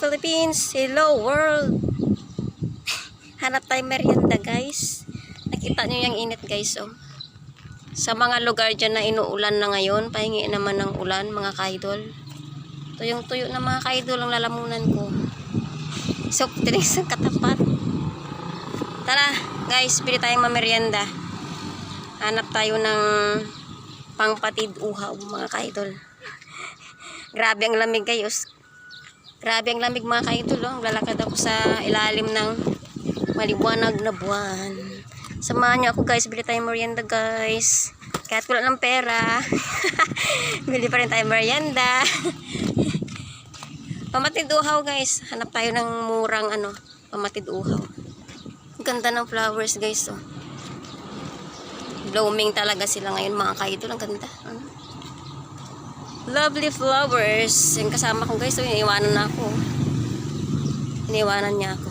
Philippines! Hello world! Hanap tayo merienda guys. Nakita nyo yung init guys oh. Sa mga lugar dyan na inuulan na ngayon, pahingi naman ng ulan mga kaidol. Tuyong tuyo na mga kaidol ang lalamunan ko. So, tinis ang katapat. Tara guys, pili tayong mamerienda. Hanap tayo ng pangpatid uhaw mga kaidol. Grabe ang lamig guys. Grabe ang lamig mga kaidol. Oh. Lalakad ako sa ilalim ng maliwanag na buwan. Samahan niyo ako guys. Bili tayong merienda guys. Kahit wala ng pera. Bili pa rin tayong merienda. pamatid uhaw guys. Hanap tayo ng murang ano. Pamatid uhaw. Ganda ng flowers guys. Oh. Blooming talaga sila ngayon mga kaidol. Ang ganda. Ano? Lovely flowers. Yung kasama ko guys, so iniwanan na ako. Iniwanan niya ako.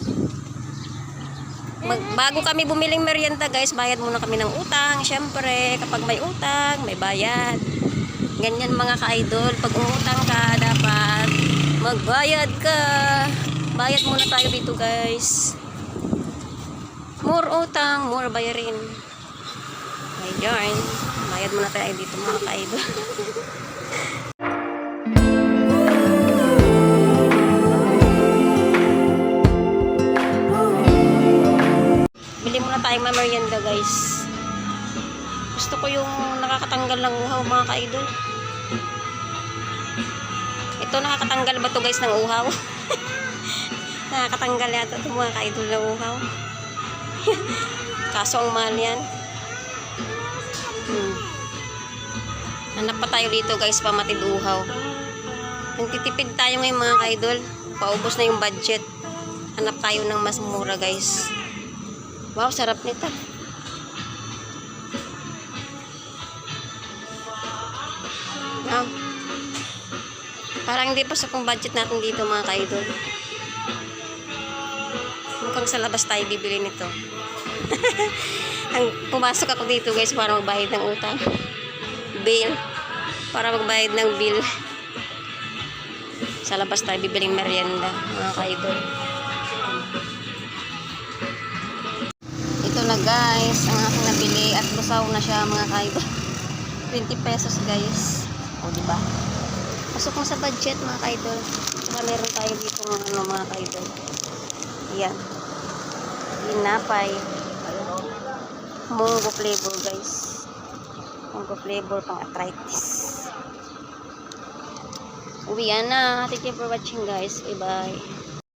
Mag, bago kami bumiling merienda guys, bayad muna kami ng utang. Siyempre, kapag may utang, may bayad. Ganyan mga ka-idol. Pag umutang ka, dapat magbayad ka. Bayad muna tayo dito guys. More utang, more bayarin. Ayun. Bayad muna tayo dito mga ka-idol. Bili muna tayong mamerienda guys. Gusto ko yung nakakatanggal ng uhaw mga ka-idol. Ito nakakatanggal ba to guys ng uhaw? nakakatanggal yata ito mga ka-idol ng uhaw. Kaso ang mahal yan. Hanap pa tayo dito guys, pamatid uhaw. Nagtitipid tayo ngayon mga ka-idol. Paubos na yung budget. Hanap tayo ng mas mura guys. Wow, sarap nito. Ah. Parang hindi pa sa kung budget natin dito mga ka-idol. Mukhang sa labas tayo bibili nito. Ang pumasok ako dito guys para magbayad ng utang. Bill. Para magbayad ng bill. Sa labas tayo bibiling merienda mga ka-idol. Ito na guys, ang aking nabili at lusaw na siya mga kaidol. 20 pesos guys. O di ba? Pasok mo sa budget mga kaidol. Saka meron tayo dito ng ano mga kaidol. Yan. Ginapay. Munggo flavor guys. Munggo flavor pang arthritis. Uwi na. Thank you for watching guys. Bye bye.